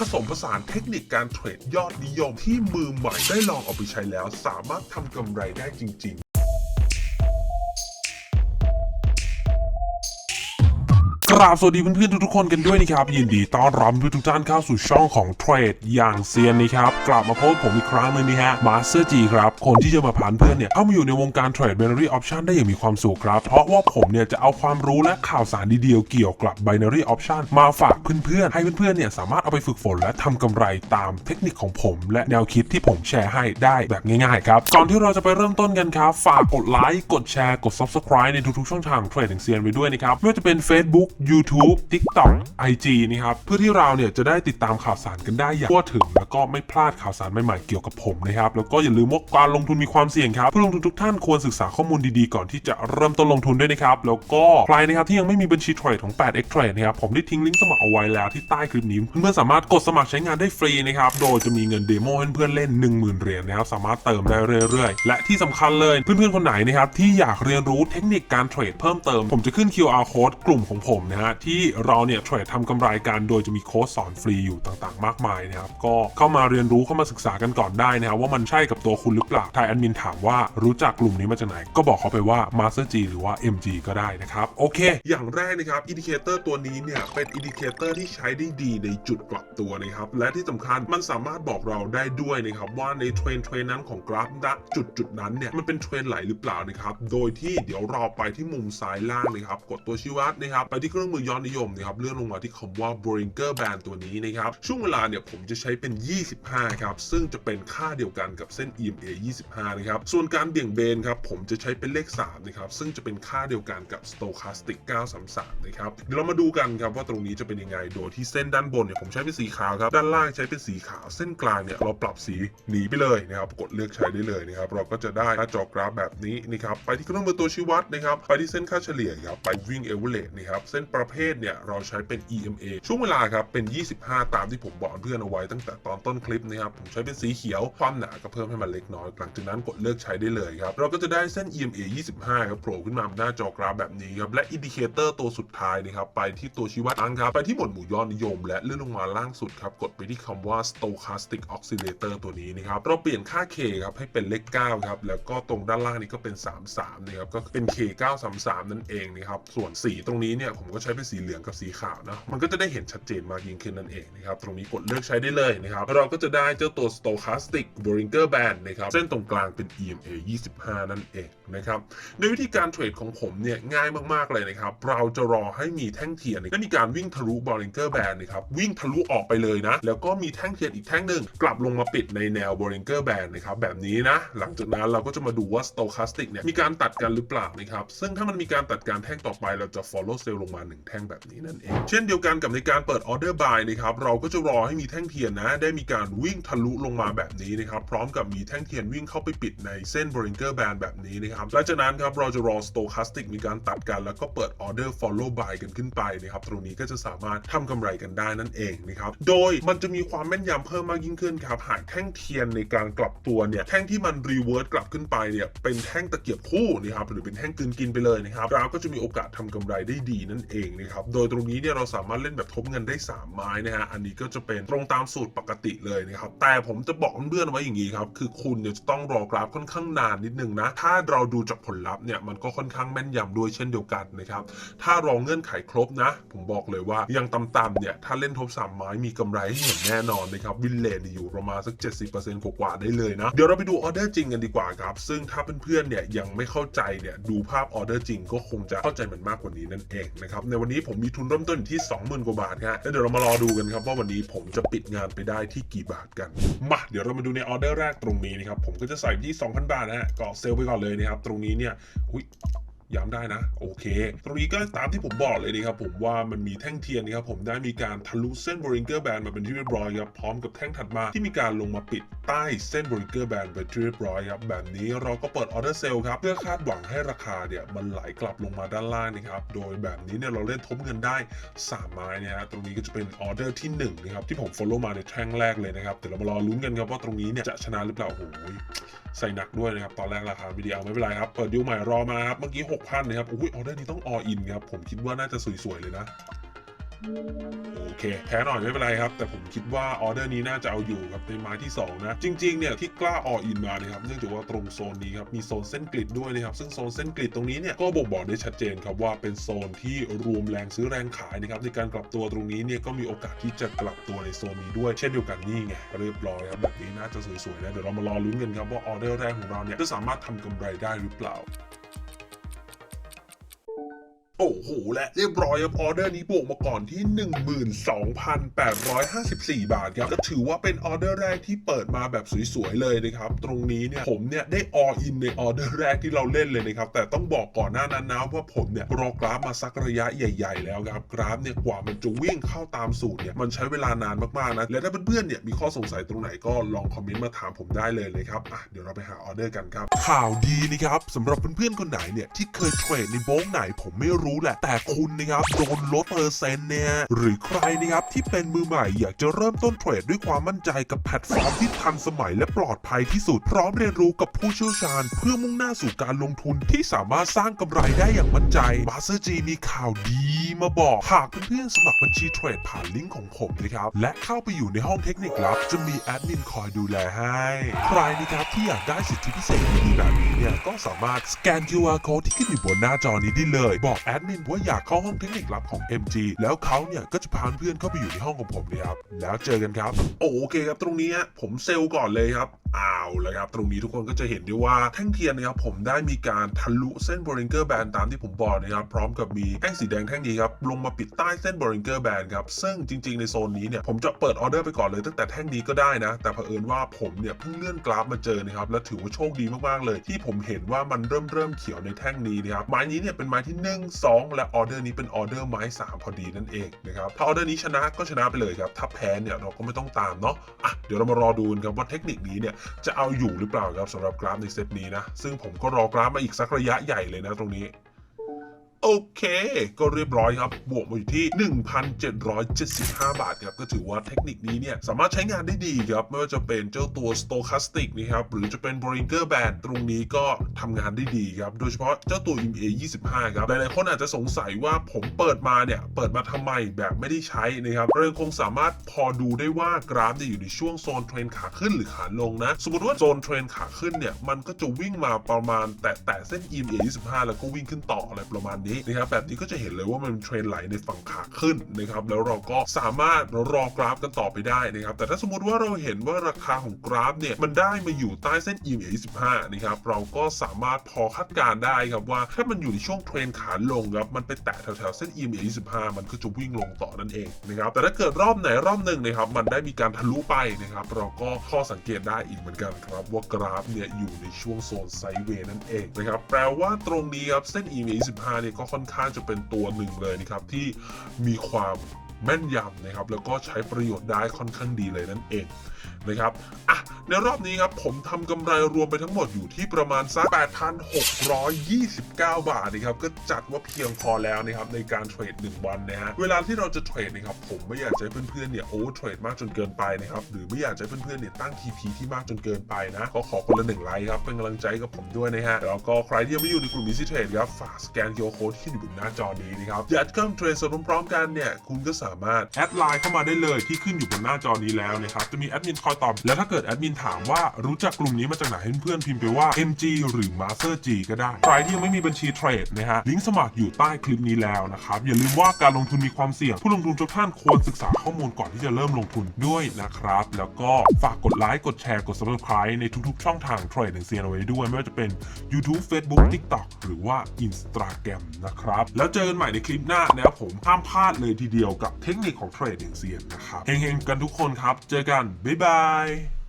ผสมผสานเทคนิคการเทรดยอดนิยมที่มือใหม่ได้ลองเอาไปใช้แล้ว สามารถทำกำไรได้จริง กราบสวัสดีเพื่อนๆทุกๆคนกันด้วยนะครับ ยินดีต้อนรับทุกท่านเข้าสู่ช่องของเทรดอย่างเซียนนะครับกลับมาพบผมอีกครั้งหนึงนะฮะมาสเตอร์จีครับ คนที่จะมาผ่านเพื่อนเนี่ยเข้ามาอยู่ในวงการเทรด binary option ได้อย่างมีความสุขครับ เพราะว่าผมเนี่ยจะเอาความรู้และข่าวสารดีๆเกี่ยวกับ binary option มาฝากเพื่อนๆ ให้เพื่อนๆเนี่ยสามารถเอาไปฝึกฝนและทำกำไรตามเทคนิคของผม และแนวคิดที่ผมแชร์ให้ได้แบบง่ายๆครับก่อนที่เราจะไปเริ่มต้นกันครับฝากกดไลค์กดแชร์กด subscribe ในทุกๆช่องทางเทรดอย่างเซียนไว้ด้วยนะครับไม่ว่าจะเป็น Facebook YouTube TikTok IG นะครับเพื่อที่เราเนี่ยจะได้ติดตามข่าวสารกันได้อย่างทั่วถึง แล้วก็ไม่พลาดข่าวสารใหม่ๆเกี่ยวกับผมนะครับแล้วก็อย่าลืมว่าการลงทุนมีความเสี่ยงครับผู้ลงทุนทุกท่านควรศึกษาข้อมูลดีๆ ก่อนที่จะเริ่มต้นลงทุนด้วยนะครับแล้วก็ใครนะครับที่ยังไม่มีบัญชีเทรดของ 8x Trade นะครับผมได้ทิ้งลิงก์สมัครเอาไว้แล้วที่ใต้คลิปนี้เพื่อนๆสามารถกดสมัครใช้งานได้ฟรีนะครับโดยจะมีเงินเดโมให้เพื่อนๆเล่น 10,000เหรียญนะครับสามารถเติมได้เรื่อยๆ และที่สำคัญเลยเพื่อนๆคนไหนนะครับที่อยากเรียนรู้เทคนิคการเทรดเพิ่มเติมผมจะขึ้น QR code กลุ่มของผมนะฮะที่เราเนี่ยเทรดทำกำไรกันโดยจะมีโค้ดสอนฟรีอยู่ต่างๆ มากมายนะครับก็เข้ามาเรียนรู้เข้ามาศึกษากันก่อนได้นะครับว่ามันใช่กับตัวคุณหรือเปล่าทายแอดมินถามว่ารู้จักกลุ่มนี้มาจากไหน ก็บอกเขาไปว่า Master G หรือว่า MG ก็ได้นะครับโอเค อย่างแรกนะครับอินดิเคเตอร์ตัวนี้เนี่ยเป็นอินดิเคเตอร์ที่ใช้ได้ดีในจุดกลับตัวนะครับและที่สำคัญมันสามารถบอกเราได้ด้วยนะครับว่าในเทรนเทรนนั้นของกราฟณจุดจุดนั้นเนี่ยมันเป็นเทรนไหลหรือเปล่านะครับโดยที่เดี๋ยวเราไปที่มุมซ้ายล่างนะครับกดตัวชี้วัดนะครับไปที่รื่องมือยอดนิยมนะครับเลื่อนลงมาที่คำว่า Bollinger Band ตัวนี้นะครับช่วงเวลาเนี่ยผมจะใช้เป็น 25 ครับ ซึ่งจะเป็นค่าเดียวกันกับเส้น EMA 25 นะครับ ส่วนการเบี่ยงเบนครับผมจะใช้เป็นเลข 3 นะครับ ซึ่งจะเป็นค่าเดียวกันกับ Stochastic 933 นะครับเดี๋ยวเรามาดูกันครับว่าตรงนี้จะเป็นยังไง โดยที่เส้นด้านบนเนี่ยผมใช้เป็นสีขาวครับ ด้านล่างใช้เป็นสีขาว เส้นกลางเนี่ยเราปรับสีหนีไปเลยนะครับ กดเลือกใช้ได้เลยนะครับ เราก็จะได้หน้าจอกราฟแบบนี้นะครับ ไปที่เครื่องมือตัวชี้วัดนะครับ ไปที่เส้นค่าเฉลี่ยครับ ไปวิ่งเอเวอเรนะครับ เส้นประเภทเนี่ยเราใช้เป็น EMA ช่วงเวลาครับเป็น 25 ตามที่ผมบอกเพื่อนเอาไว้ตั้งแต่ตอนต้นคลิปนะครับผมใช้เป็นสีเขียวความหนาก็เพิ่มให้มันเล็กน้อย หลังจากนั้นกดเลือกใช้ได้เลยครับเราก็จะได้เส้น EMA 25ครับโผล่ขึ้นมาบนหน้าจอกราฟแบบนี้ครับและอินดิเคเตอร์ตัวสุดท้ายนะครับไปที่ตัวชี้วัดอังครับไปที่หมวดหมู่ยอดนิยม และเลื่อนลงมาล่างสุดครับกดไปที่คำว่า stochastic oscillator ตัวนี้นะครับเราเปลี่ยนค่า K ครับให้เป็นเลข9ครับแล้วก็ตรงด้านล่างนี้ก็เป็น 33นะครับก็เป็น K 933 นั่นเองนะครับส่วนสีตรงนี้เนี่ยผมก็ใช้เป็นสีเหลืองกับสีขาวนะมันก็จะได้เห็นชัดเจนมากยิ่งขึ้นนั่นเองนะครับตรงนี้กดเลือกใช้ได้เลยนะครับเราก็จะได้เจ้าตัว stochastic Bollinger Band นะครับเส้นตรงกลางเป็น EMA 25 นั่นเองนะครับในวิธีการเทรดของผมเนี่ยง่ายมากๆเลยนะครับเราจะรอให้มีแท่งเทียนและมีการวิ่งทะลุ Bollinger Band นะครับวิ่งทะลุออกไปเลยนะ แล้วก็มีแท่งเทียนอีกแท่งหนึ่งกลับลงมาปิดในแนว Bollinger Band นะครับแบบนี้นะ หลังจากนั้นเราก็จะมาดูว่า Stochastic เนี่ยมีการตัดกันหรือเปล่านะครับซึ่งถ้ามันมีการตัดการแท่งต่อไปเราจะ follow sell ลงมาหนึ่งแท่งแบบนี้นั่นเอง เช่นเดียวกันกับในการเปิด order buy นะครับเราก็จะรอให้มีแท่งเทียนนะ ได้มีการวิ่งทะลุลงมาแบบนี้นะครับพร้อมกับมีแท่งเทียนวิ่งเข้าไปปิดในเส้น Bollinger Band แบบนี้นะครับหลังจากนั้นครับเราจะรอ Stochastic มีการตัดกัน แล้วก็เปิด order follow buy กันขึ้นไปนะครับตรงนี้ก็จะสามารถทำกำไรกันได้นั่นเองนะครับโดยมันจะมีความแม่นยำเพิ่มมากยิ่งขึ้นครับหากแท่งเทียนในการกลับตัวเนี่ยแท่งที่มัน reverse กลับขึ้นไปเนี่ยเป็นแท่งตะเกียบคู่นะครับหรือเป็นแท่งกลืนกินไปเลยนะครับเราก็จะมีโอกาสทำกำไรได้ดีนั่นเองนะครับ โดยตรงนี้เนี่ยเราสามารถเล่นแบบทบเงินได้ 3 ไม้นะฮะ อันนี้ก็จะเป็นตรงตามสูตรปกติเลยนะครับ แต่ผมจะบอกเพื่อนๆไว้อย่างนี้ครับ คือคุณเนี่ยจะต้องรอกราฟค่อนข้างนานนิดนึงนะ ถ้าเราดูจากผลลัพธ์เนี่ยมันก็ค่อนข้างแม่นยำด้วยเช่นเดียวกันนะครับ ถ้ารอเงื่อนไขครบนะ ผมบอกเลยว่ายังต่ำๆเนี่ยถ้าเล่นทบสามไม้มีกำไรให้เห็นแน่นอนนะครับ วินเลนอยู่ประมาณสัก 70%กว่าๆได้เลยนะ เดี๋ยวเราไปดูออเดอร์จริงกันดีกว่าครับ ซึ่งถ้าเพื่อนๆเนี่ยยังไม่เข้าใจเนี่ยดูภาพออเดอร์จริงก็คงจะเข้าใจมันมากกว่านี้นั่นเองนะครับในวันนี้ผมมีทุนเริ่มต้นอยู่ที่ 20,000 กว่าบาทฮะแล้วเดี๋ยวเรามารอดูกันครับว่าวันนี้ผมจะปิดงานไปได้ที่กี่บาทกันมาเดี๋ยวเรามาดูในออเดอร์แรกตรงนี้นะครับผมก็จะใส่ที่ 2,000 บาทนะฮะก็เซลล์ไปก่อนเลยนะครับตรงนี้เนี่ยอุ้ย ย้ำได้นะ โอเค ตรงนี้ก็ตามที่ผมบอกเลยนะครับผมว่ามันมีแท่งเทียนนะครับผมได้มีการทะลุเส้น Bollinger Band มาเป็นที่เรียบร้อยครับพร้อมกับแท่งถัดมาที่มีการลงมาปิดใต้เส้น Bollinger Band ไปที่เรียบร้อยครับแบบนี้เราก็เปิดออเดอร์เซลครับเพื่อคาดหวังให้ราคาเนี่ยมันไหลกลับลงมาด้านล่างนะครับโดยแบบนี้เนี่ยเราเล่นทบเงินได้ 3 ไม้นะฮะตรงนี้ก็จะเป็นออเดอร์ที่1นะครับที่ผม follow มาในแท่งแรกเลยนะครับเดี๋ยวเรามารอลุ้นกันครับว่าตรงนี้เนี่ยจะชนะหรือเปล่าโอ้โหใส่หนักด้วยนะครับตอนแรกราคาวิดีโอาไม่เป็นไรครับเปิดดิวใหม่รอมาครับเมื่อกี้6,000นะครับอุ้ยออเดอร์นี้ต้องออินครับผมคิดว่าน่าจะสวยๆเลยนะโอเคแพ้หน่อยไม่เป็นไรครับ แต่ผมคิดว่าออเดอร์นี้น่าจะเอาอยู่ครับในไม้ที่ 2 นะ จริงๆเนี่ยที่กล้าอออินมานะครับเนื่องจากว่าตรงโซนนี้ครับมีโซนเส้นกริดด้วยนะครับซึ่งโซนเส้นกริดตรงนี้เนี่ยก็บ่งบอกได้ชัดเจนครับว่าเป็นโซนที่รวมแรงซื้อแรงขายนะครับในการกลับตัวตรงนี้เนี่ยก็มีโอกาสที่จะกลับตัวในโซนนี้ด้วยเช่นเดียวกันนี่ไงเรียบร้อยครับแบบนี้น่าจะสวยๆนะเดี๋ยวเรามารอลุ้นกันครับว่าออเดอร์แรกของเราเนี่ยจะสามารถทำกำไรได้หรือเปล่า โอ้โหและเรียบร้อยครับออเดอร์นี้บวกมาก่อนที่ 12,854 บาทครับก็ถือว่าเป็นออเดอร์แรกที่เปิดมาแบบสวยๆเลยนะครับตรงนี้เนี่ยผมเนี่ยได้ออินในออเดอร์แรกที่เราเล่นเลยนะครับแต่ต้องบอกก่อนหน้านั้นนะว่าผมเนี่ยรอกราฟมาสักระยะใหญ่ ๆ แล้วครับกราฟเนี่ยกว่ามันจะวิ่งเข้าตามสูตรเนี่ยมันใช้เวลานานมากๆนะและถ้าเพื่อนๆเนี่ยมีข้อสงสัยตรงไหนก็ลองคอมเมนต์มาถามผมได้เลยนะครับอะเดี๋ยวเราไปหาออเดอร์กันครับ ข่าวดีนะครับสำหรับเพื่อนๆคนไหนเนี่ยที่เคยเทรดในโบงไหนผมไม่รู้แหละ แต่คุณนะครับโดนลดเปอร์เซ็นต์เนี่ยหรือใครนะครับที่เป็นมือใหม่อยากจะเริ่มต้นเทรดด้วยความมั่นใจกับแพลตฟอร์มที่ทันสมัยและปลอดภัยที่สุด พร้อมเรียนรู้กับผู้เชี่ยวชาญ เพื่อมุ่งหน้าสู่การลงทุนที่สามารถสร้างกำไรได้อย่างมั่นใจมาสเตอร์จีมีข่าวดี มาบอก หากเพื่อนๆสมัครบัญชีเทรดผ่านลิงก์ของผมนะครับ และเข้าไปอยู่ในห้องเทคนิคลับ จะมีแอดมินคอยดูแลให้ ใครนะครับที่อยากได้สิทธิพิเศษดีๆแบบนี้เนี่ย ก็สามารถสแกน QR code ที่ขึ้นอยู่บนหน้าจอนี้ได้เลย บอกแอดมินว่าอยากเข้าห้องเทคนิคลับของ MG แล้วเขาเนี่ยก็จะพาเพื่อนเข้าไปอยู่ในห้องของผมเลยครับแล้วเจอกันครับ โอเคครับตรงนี้ผมเซลล์ก่อนเลยครับ อ้าวแล้วครับ ตรงนี้ทุกคนก็จะเห็นได้ว่าแท่งเทียนนะครับผมได้มีการทะลุเส้นบริงเกอร์แบนตามที่ผมบอกนะครับ พร้อมกับมีแท่งสีแดงแท่งนี้ครับลงมาปิดใต้เส้นบริงเกอร์แบนครับ ซึ่งจริง ๆ ในโซนนี้เนี่ยผมจะเปิดออเดอร์ไปก่อนเลยตั้งแต่แท่งนี้ก็ได้นะ แต่เผอิญว่าผมเนี่ยเพิ่งเลื่อนกราฟมาเจอนะครับ และถือว่าโชคดีมากๆเลย ที่ผมเห็นว่ามันเริ่มเริ่มเขียวในแท่งนี้นะครับ ไม้นี้เนี่ยเป็นไม้ที่ 1 2 และออเดอร์นี้เป็นออเดอร์ไม้ 3 พอดีนั่นเองนะครับ ถ้าออเดอร์นี้ชนะก็ชนะไปเลยครับ ถ้าแพ้เนี่ยเราก็ไม่ต้องตามเนาะ อะ เดี๋ยวเรามารอดูกันครับว่าเทคนิคนี้เนี่ยจะเอาอยู่หรือเปล่าครับสำหรับกราฟในเซตนี้นะ ซึ่งผมก็รอกราฟมาอีกสักระยะใหญ่เลยนะตรงนี้ เค ก็เรียบร้อยครับบวกมาอยู่ที่ 1,775 บาทครับก็ถือว่าเทคนิคนี้เนี่ยสามารถใช้งานได้ดีครับไม่ว่าจะเป็นเจ้าตัว Stochastic นะครับหรือจะเป็น Bollinger Band ตรงนี้ก็ทำงานได้ดีครับโดยเฉพาะเจ้าตัว MA 25ครับหลายๆคนอาจจะสงสัยว่าผมเปิดมาเนี่ยเปิดมาทำไมแบบไม่ได้ใช้นะครับเรายังคงสามารถพอดูได้ว่ากราฟเนี่ยอยู่ในช่วงโซนเทรนขาขึ้นหรือขาลงนะ สมมติว่าโซนเทรนขาขึ้นเนี่ยมันก็จะวิ่งมาประมาณ แตะแต่เส้น EMA 25 แล้วก็วิ่งขึ้นต่ออะไรประมาณนี้นะครับแบบนี้ก็จะเห็นเลยว่ามันเทรนไหลในฝั่งขาขึ้นนะครับแล้วเราก็สามารถรอกราฟกันต่อไปได้นะครับแต่ถ้าสมมติว่าเราเห็นว่าราคาของกราฟเนี่ยมันได้มาอยู่ใต้เส้น EMA 25นะครับเราก็สามารถพอคาดการได้ครับว่าถ้ามันอยู่ในช่วงเทรนขาลงครับมันไปแตะแถวๆเส้น EMA 25 มันก็จะวิ่งลงต่อนั่นเองนะครับแต่ถ้าเกิดรอบไหนรอบหนึ่งนะครับมันได้มีการทะลุไปนะครับเราก็ข้อสังเกตได้อีกเหมือนกันครับว่ากราฟเนี่ยอยู่ในช่วงโซนไซด์เวย์นั่นเองนะครับแปลว่าตรงนี้ครับเส้น EMA 25เนี่ยก็ค่อนข้างจะเป็นตัวหนึ่งเลยนะครับที่มีความ แม่นยำนะครับแล้วก็ใช้ประโยชน์ได้ค่อนข้างดีเลยนั่นเองนะครับอะในรอบนี้ครับผมทำกำไรรวมไปทั้งหมดอยู่ที่ประมาณสัก8,629 บาทนะครับก็จัดว่าเพียงพอแล้วนะครับในการเทรด1 วันนะฮะเวลาที่เราจะเทรดนะครับผมไม่อยากจะให้เพื่อนๆเนี่ยโอเวอร์เทรดมากจนเกินไปนะครับหรือไม่อยากจะให้เพื่อนๆเนี่ยตั้ง TP ที่มากจนเกินไปนะก็ขอคนละหนึ่งไลค์ครับเป็นกำลังใจกับผมด้วยนะฮะแล้วก็ใครที่ยังไม่อยู่ในกลุ่มมิสเทรดครับฝากสแกน QR Code ที่อยู่บนหน้าจอนี้นะครับอยากเข้าเทรดสดพร้อมๆกันเนี่ยคุณก็สามารถแอดไลน์เข้ามาได้เลยที่ขึ้นอยู่บนหน้าจอนี้แล้วนะครับจะมีแอดมินคอยตอบแล้วถ้าเกิดแอดมินถามว่ารู้จักกลุ่มนี้มาจากไหนให้เพื่อนๆพิมพ์ไปว่า MG หรือ Master G ก็ได้ใครที่ยังไม่มีบัญชีเทรดนะฮะลิงก์สมัครอยู่ใต้คลิปนี้แล้วนะครับอย่าลืมว่าการลงทุนมีความเสี่ยง ผู้ลงทุนทุกท่านควรศึกษาข้อมูลก่อนที่จะเริ่มลงทุนด้วยนะครับแล้วก็ฝากกดไลค์กดแชร์กด subscribe ในทุกๆ ช่องทางเทรดอย่งเซียนเอาไว้ด้วยไม่ว่าจะเป็น YouTube Facebook TikTok หรือว่า Instagram นะครับแล้วเจอกันใหม่ในคลิปหน้านะครับผมห้ามพลาดเลยทีเดียวกับเทคนิคของเทรดอย่างเซียนนะครับเฮงๆกันทุกคนครับ เจอกัน บ๊ายบาย